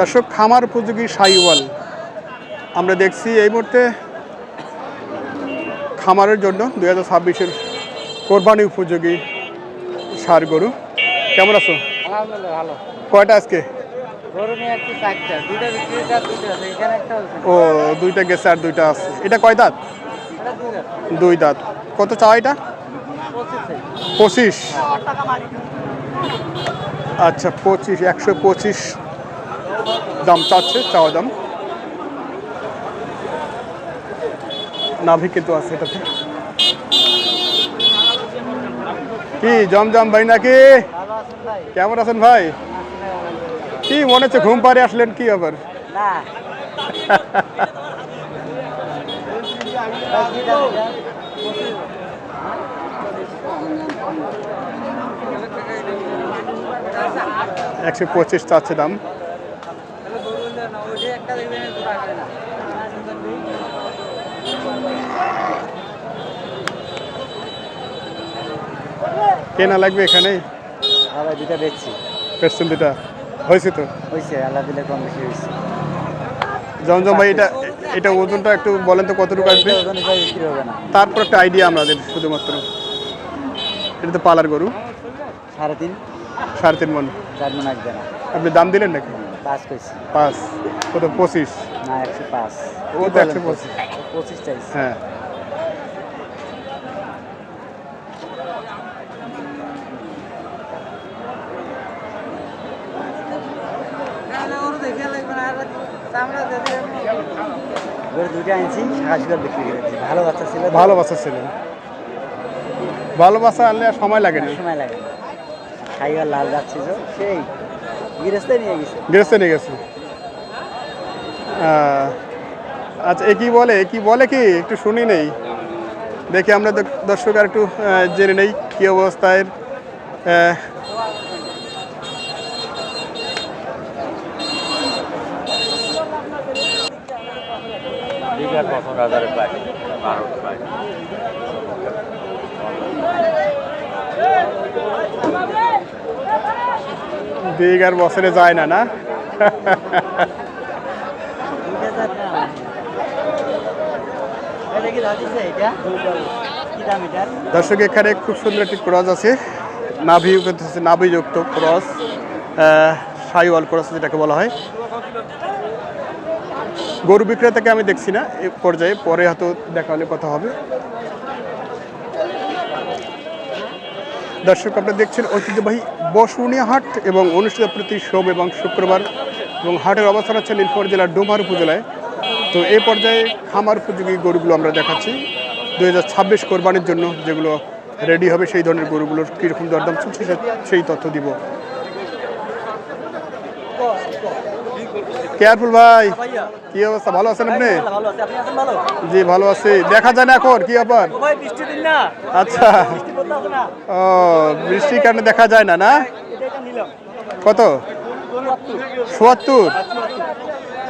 দর্শক খামার উপযোগী সাইওয়াল। আমরা দেখছি এই মুহূর্তে খামারের জন্য দুই হাজার ছাব্বিশের কোরবানি উপযোগী সার গরু। কেমন আছো? ভালো। কয়টা আজকে? ও দুইটা গেছে আর দুইটা আছে। এটা কয় দাঁত? দুই দাঁত। কত চাওয়া এটা? পঁচিশ। আচ্ছা পঁচিশ একশো পঁচিশ দাম চাচ্ছে চাওয়া দাম। নাভি কিন্তু আছে এটাতে। কি জমজম ভাই নাকি? কেমন আছেন ভাই? কি মনে হচ্ছে ঘুম পাড়ে আসলেন কি আবার? একশো পঁচিশ চাচ্ছে দাম। কেনা লাগবে এখানে আবার দুইটা বেচছি পেট্রোল দুটা হয়েছে তো? হয়েছে আল্লাহ দিলে কম বেশি হয়েছে। জমজম ভাই এটা এটা ওজনটা একটু বলেন তো কতটুকু আসবে? ওজন বিক্রি হবে না। তারপর একটা আইডিয়া আমাদের শুধুমাত্র। এটা তো পালার গরু। সাড়ে তিন। সাড়ে তিন মন। চার মন আসবে না আপনি দাম দিলেন নাকি? পাঁচ কইছি। পাঁচ? কত? পঁচিশ? না একশো পাঁচ। ও তো একশো পঁচিশ। পঁচিশ? চাইছি। হ্যাঁ। দুইটা আনছি সাতাশ বিক্রি করেছি ভালো বাচ্চা ছিল তো, ভালো বাচ্চা ছিলেন ভালো বাচ্চা আনলে আর সময় লাগে না। সময় লাগে না। টাইগার লাল যাচ্ছে সেই। গৃহস্থ নিয়ে গেছে গৃহস্থ নিয়ে গেছে আচ্ছা এ কি বলে কি বলে কি একটু শুনি নেই দেখি আমরা দর্শক আর একটু জেনে নেই কি অবস্থায় দিক আর বছরে যায় না না? দর্শক, এখানে খুব সুন্দর একটি ক্রস আছে। নাভি নাভিযুক্ত ক্রস সাইওয়াল ক্রস যেটাকে বলা হয়। গরু বিক্রেতাকে আমি দেখছি না, এ পর্যায়ে। পরে হয়তো দেখা হলে কথা হবে। দর্শক, আপনারা দেখছেন ঐতিহ্যবাহী বসুনিয়া হাট এবং অনুষ্ঠিত প্রতি সোম এবং শুক্রবার এবং হাটের অবস্থান হচ্ছে নীলফামারী জেলার ডোমার উপজেলায়। তো এই পর্যায়ে খামার উপযোগী গরুগুলো আমরা দেখাচ্ছি। দু হাজার ছাব্বিশ কোরবানির জন্য যেগুলো রেডি হবে সেই ধরনের গরুগুলোর কীরকম দরদাম চলছে সেই তথ্য দিব। কেয়ারফুল ভাই কি অবস্থা? ভালো আছেন আপনি? জি ভালো আছি। দেখা যায় না এখন কি ব্যাপার? আচ্ছা। ও বৃষ্টির কারণে দেখা যায় না না? নিলাম। কত? চুয়াত্তর।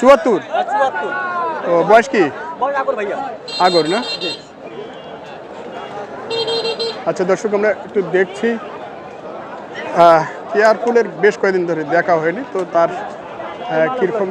চুয়াত্তর? ও বয়স কি? আগর না? আচ্ছা দর্শক আমরা একটু দেখছি। কেয়ারফুলের বেশ কয়েকদিন ধরে দেখা হয়নি তো তার কীরকম?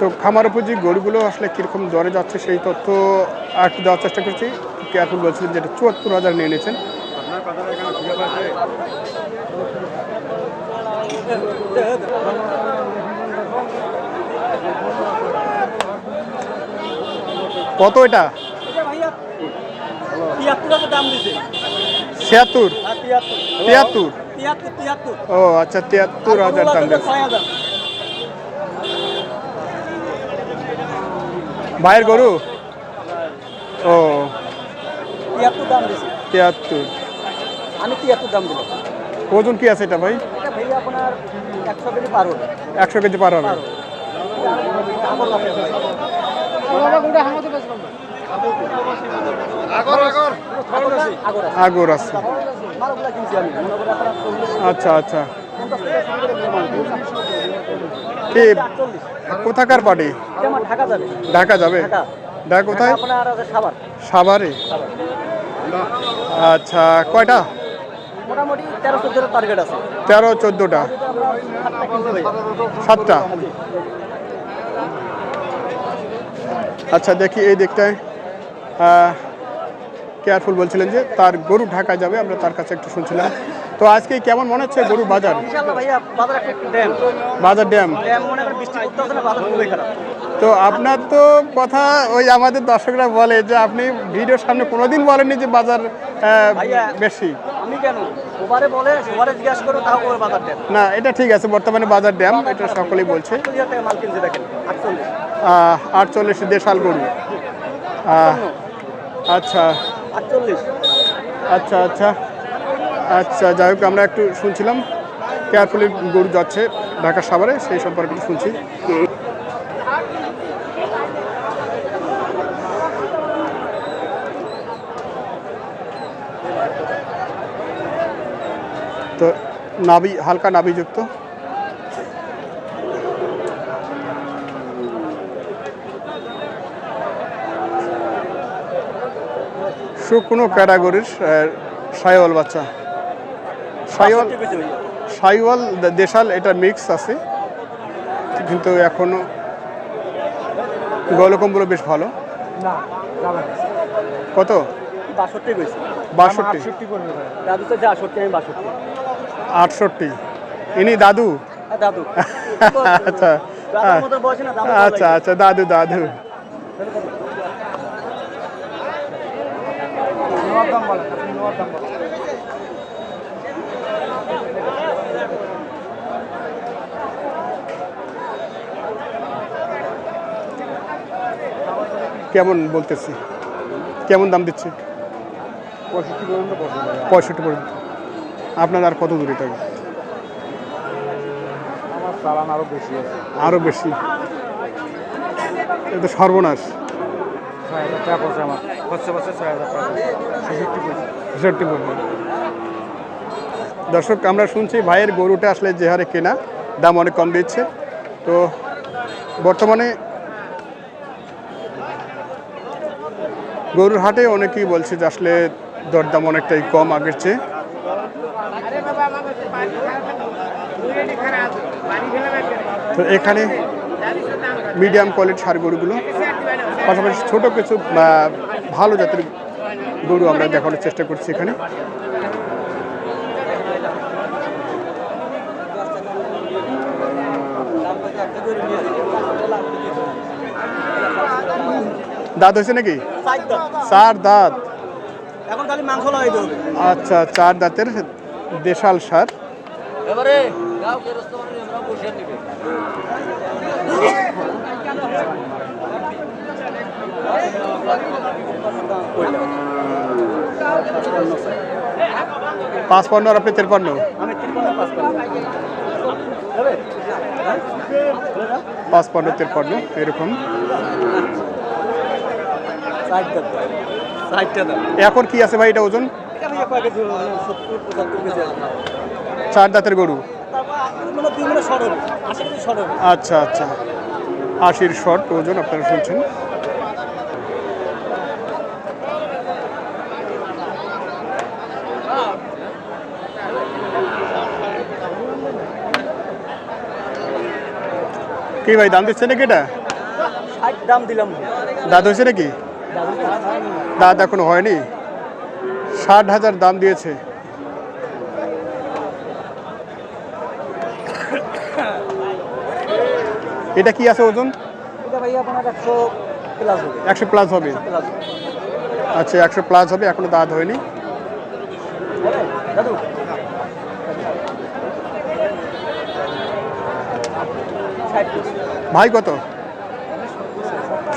তো খামার উপযোগী গরুগুলো আসলে কীরকম দরে যাচ্ছে সেই তথ্য আর একটু দেওয়ার চেষ্টা করছি। কেয়ারফুল বলছিলেন যেটা চুয়াত্তর হাজার নিয়ে নিয়েছেন। কত এটা? তিয়াত্তর দাম দিছে। ছিয়াত্তর? তিয়াত্তর? ও আচ্ছা তিয়াত্তর হাজার দাম ভাইয়ের গরু? ও। তিয়াত্তর দাম তিয়াত্তর। আমি তিয়াত্তর দাম দিলাম। ওজন কি আছে এটা ভাই? একশো কেজি পার হবে। একশো কেজি পার হবে। আগর আগর। আগর আছে। আচ্ছা আচ্ছা। কি, কোথাকার এটা ঢাকা যাবে? ঢাকা কোথায়? সাভারে। আচ্ছা কয়টা? তেরো, চোদ্দোটা। সাতটা। আচ্ছা দেখি এই দিকটায়। কেয়ারফুল বলছিলেন যে তার গরু ঢাকা যাবে আমরা তার কাছে একটু শুনছিলাম। তো আজকে কেমন মনে হচ্ছে গরু বাজার? বাজার ড্যাম। তো আপনার তো কথা ওই আমাদের দর্শকরা বলে যে আপনি ভিডিওর সামনে কোনোদিন বলেননি যে বাজার বেশি। আমি কেন? ওবারে বলে ওবারে জিজ্ঞাসা করো তাও করে বাজার ড্যাম। না এটা ঠিক আছে বর্তমানে বাজার ড্যাম এটা সকলেই বলছে। আটচল্লিশ হাজার মাল কিনছে দেখেন আটচল্লিশ। আটচল্লিশ দেশাল গরু। আচ্ছা। আচ্ছা আচ্ছা। আচ্ছা যাই হোক, আমরা একটু শুনছিলাম। কেয়ারফুলি গরু যাচ্ছে ঢাকা সাভারে, সেই সম্পর্কে শুনছি। তো নাবি হালকা নাভিযুক্ত। শুকনো ক্যাটাগরির সাইওয়াল বাচ্চা। সাইওয়াল সাইওয়াল দেশাল এটা মিক্স আছে। কিন্তু এখনও গলকম্বল বেশ ভালো। কত? আটষট্টি ইনি দাদু? আচ্ছা। আচ্ছা আটষট্টি ইনি দাদু হ্যাঁ, দাদু। কেমন বলতেছি? কেমন দাম দিচ্ছে? পঁয়ষট্টি পর্যন্ত আপনার আর কত দূরে থাকবে আমার চালান আরও বেশি আছে। আরও বেশি। এটা সর্বনাশ। দর্শক, আমরা শুনছি ভাইয়ের গরুটা আসলে যে হারে কেনা, দাম অনেক কম দিচ্ছে। তো বর্তমানে গরুর হাটে অনেকেই বলছে যে আসলে দরদাম অনেকটাই কম আগের চেয়ে। তো এখানে মিডিয়াম কোয়ালিটির সার গরুগুলো। পাশাপাশি ছোট কিছু ভালো জাতের গরু আমরা দেখানোর চেষ্টা করছি এখানে। দাঁত হয়েছে নাকি? চার দাঁত। আচ্ছা চার দাঁতের দেশাল সার। এবারে গাও গেরস্ত আমরা বসে নিবে পাঁচ পণ্য আর আপনি তেরপান্ন? আমি তিরপন্ন, এরকম। এখন কি আছে ভাই এটা ওজন? চার দাঁতের গরু। আচ্ছা আচ্ছা। আশির শর্ট ওজন, আপনারা শুনছেন। কি ভাই দাম দিচ্ছে নাকি এটা? দাম দিলাম। দাঁত হয়েছে নাকি? দাঁত এখনও হয়নি? ষাট হাজার দাম দিয়েছে। এটা কি আছে ওজন? একশো প্লাস হবে। আচ্ছা একশো প্লাস হবে এখনও দাঁত হয়নি। ষাট ভাই কত?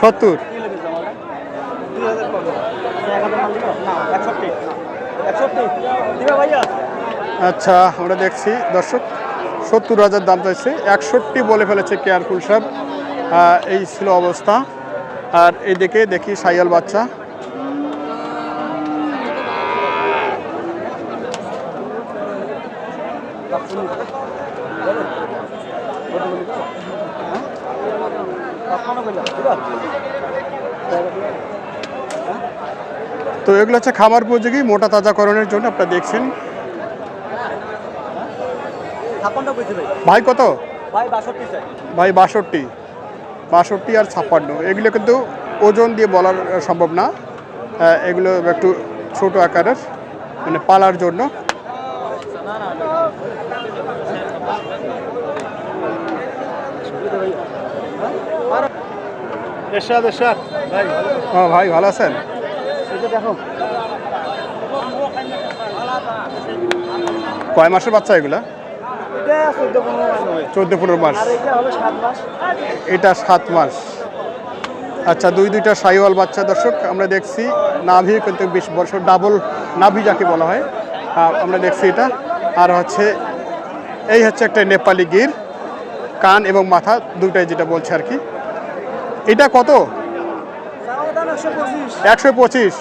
সত্তর। আচ্ছা আমরা দেখছি, দর্শক, সত্তর হাজার দাম চাইছে। একষট্টি বলে ফেলেছে কেয়ারফুল সাহেব। এই ছিল অবস্থা। আর এদিকে দেখি সাইয়াল বাচ্চা। তো এগুলো হচ্ছে খামার উপযোগী মোটা তাজাকরণের জন্য আপনারা দেখছেন। ভাই। কত? ভাই বাষট্টি বাষট্টি। আর ছাপ্পান্ন। এগুলো কিন্তু ওজন দিয়ে বলার সম্ভব না। এগুলো একটু ছোট আকারের মানে পালার জন্য। এরশাদ এরশাদ। ভাই ও ভাই ভালো আছেন? দেখো। কয় মাসের বাচ্চা এগুলা? চোদ্দ পনেরো মাস। এটা সাত মাস। আচ্ছা দুই দুইটা সাইওয়াল বাচ্চা। দর্শক আমরা দেখছি নাভি কিন্তু বিশ বছর ডাবল নাভি যাকে বলা হয়। আমরা দেখছি এটা। আর হচ্ছে এই হচ্ছে একটা নেপালি গির। কান এবং মাথা দুটাই যেটা বলছে আর কি। এটা কত? একশো পঁচিশ।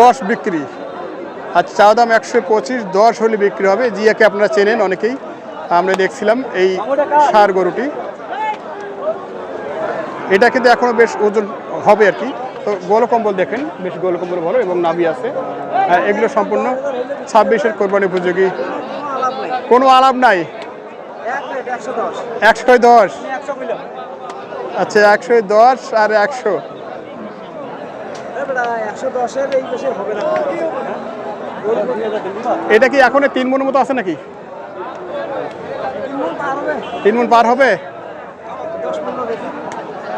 দশ বিক্রি আচ্ছা চা দাম একশো পঁচিশ দশ হলে বিক্রি হবে। জিয়াকে আপনারা চেনেন অনেকেই। আমরা দেখছিলাম এই সার গরুটি। এটা কিন্তু এখনও বেশ ওজন হবে আর কি। তো গোলকম্বল দেখেন বেশ গোলকম্বল ভালো এবং নাভি আছে। আর এগুলো সম্পূর্ণ ছাব্বিশের কোরবানি উপযোগী। কোনো আলাপ নেই। একশো দশ। একশো আচ্ছা একশোয় দশ আর একশো। একশো? এটা কি এখনও তিন মনের মতো আছে নাকি? তিন মন পার হবে?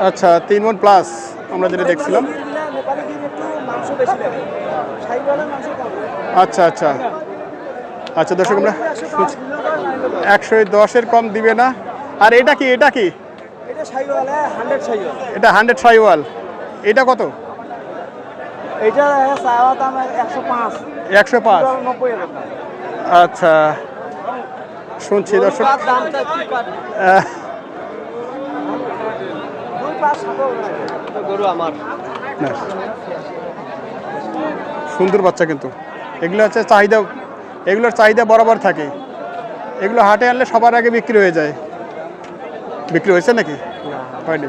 আচ্ছা তিন মন প্লাস আমরা যেটা দেখছিলাম। আচ্ছা আচ্ছা। আচ্ছা দর্শক, আমরা একশো। একশো দশের কম দিবে না। আর এটা কি এটা কি? এটা হান্ড্রেড এটা হান্ড্রেড সাইওয়াল। এটা কত? চাওয়া দাম একশো পাঁচ। আচ্ছা। শুনছি দর্শক। সুন্দর বাচ্চা কিন্তু। এগুলো হচ্ছে চাহিদা এগুলোর চাহিদা বরাবর থাকে। এগুলো হাটে আনলে সবার আগে বিক্রি হয়ে যায়। বিক্রি হয়েছে নাকি? হয়নি।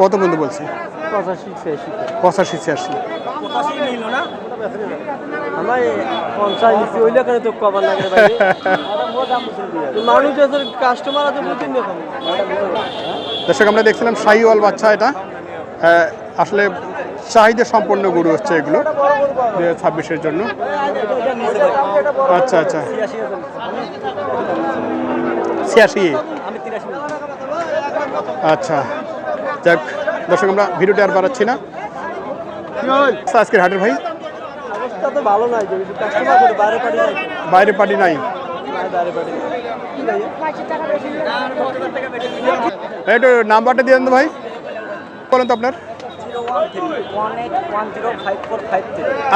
কত বন্ধু বলছি? পঁচাশি ছিয়াশি। দর্শক আমরা দেখছিলাম শাহিওয়াল বাচ্চা এটা। আহ, আসলে চাহিদা সম্পন্ন গরু হচ্ছে এগুলো দু হাজার ছাব্বিশের জন্য। আচ্ছা আচ্ছা। ছিয়াশি। আচ্ছা। যাক দর্শক আমরা ভিডিওটা আর বাড়াচ্ছি না। আজকের হাটের ভাই? বাইরে পার্টি নাই। একটু নাম্বারটা দিয়ে দেন তো ভাই। বলেন তো আপনার।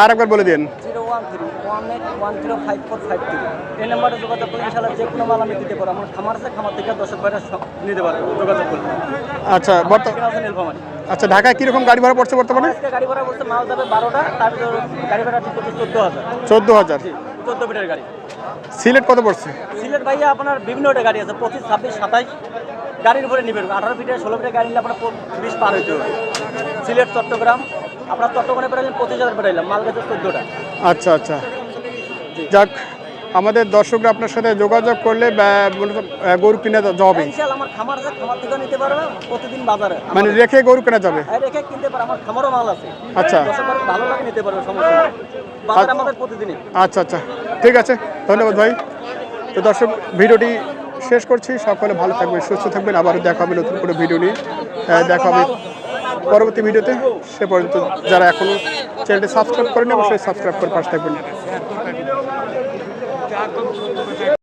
আর একবার বলে দিন। Zero one three. Eight one zero five four five three. এই নাম্বারে যোগাযোগ করলে ইনশাল্লাহ যে কোনো মাল আমি দিতে পারব। আমার খামার আছে খামার থেকে দর্শক ভাইরা নিতে পারব। যোগাযোগ করলে। আচ্ছা বর্ত এখানে নীলফামারি। আচ্ছা ঢাকায় কীরকম গাড়ি ভাড়া পড়ছে বর্তমানে? গাড়ি ভাড়া বলতে মাল যাবে বারোটা তার ভিতরে গাড়ি ভাড়া ঠিক করছে চোদ্দ হাজার। চোদ্দ হাজার? চোদ্দ ফিটের গাড়ি। সিলেট কত পড়ছে? সিলেট ভাইয়া আপনার বিভিন্নটা গাড়ি আছে পঁচিশ ছাব্বিশ সাতাইশ। গাড়ির উপরে নেবেন আঠারো ফিটের ষোলো ফিটের গাড়ি নিলে আপনার বিশ পার হইতে হবে। সিলেট চট্টগ্রাম আপনার চট্টগ্রামে পেরাইলেন পঁচিশ হাজার পেরাইলাম মাল গেছে চোদ্দোটা। আচ্ছা আচ্ছা। যাক আমাদের দর্শকরা আপনার সাথে যোগাযোগ করলে গরু কিনে যাবে মানে রেখে গরু কেনা যাবে? আছে। আচ্ছা। আমাদের প্রতিদিনই। আচ্ছা আচ্ছা। ঠিক আছে ধন্যবাদ ভাই। তো দর্শক ভিডিওটি শেষ করছি। সকলে ভালো থাকবেন সুস্থ থাকবেন। আবারও দেখা হবে নতুন করে ভিডিও নিয়ে। দেখা হবে পরবর্তী ভিডিওতে। সে পর্যন্ত যারা এখনও চ্যানেলটি সাবস্ক্রাইব করেন অবশ্যই সাবস্ক্রাইব করে পাশে থাকবেন। Jakob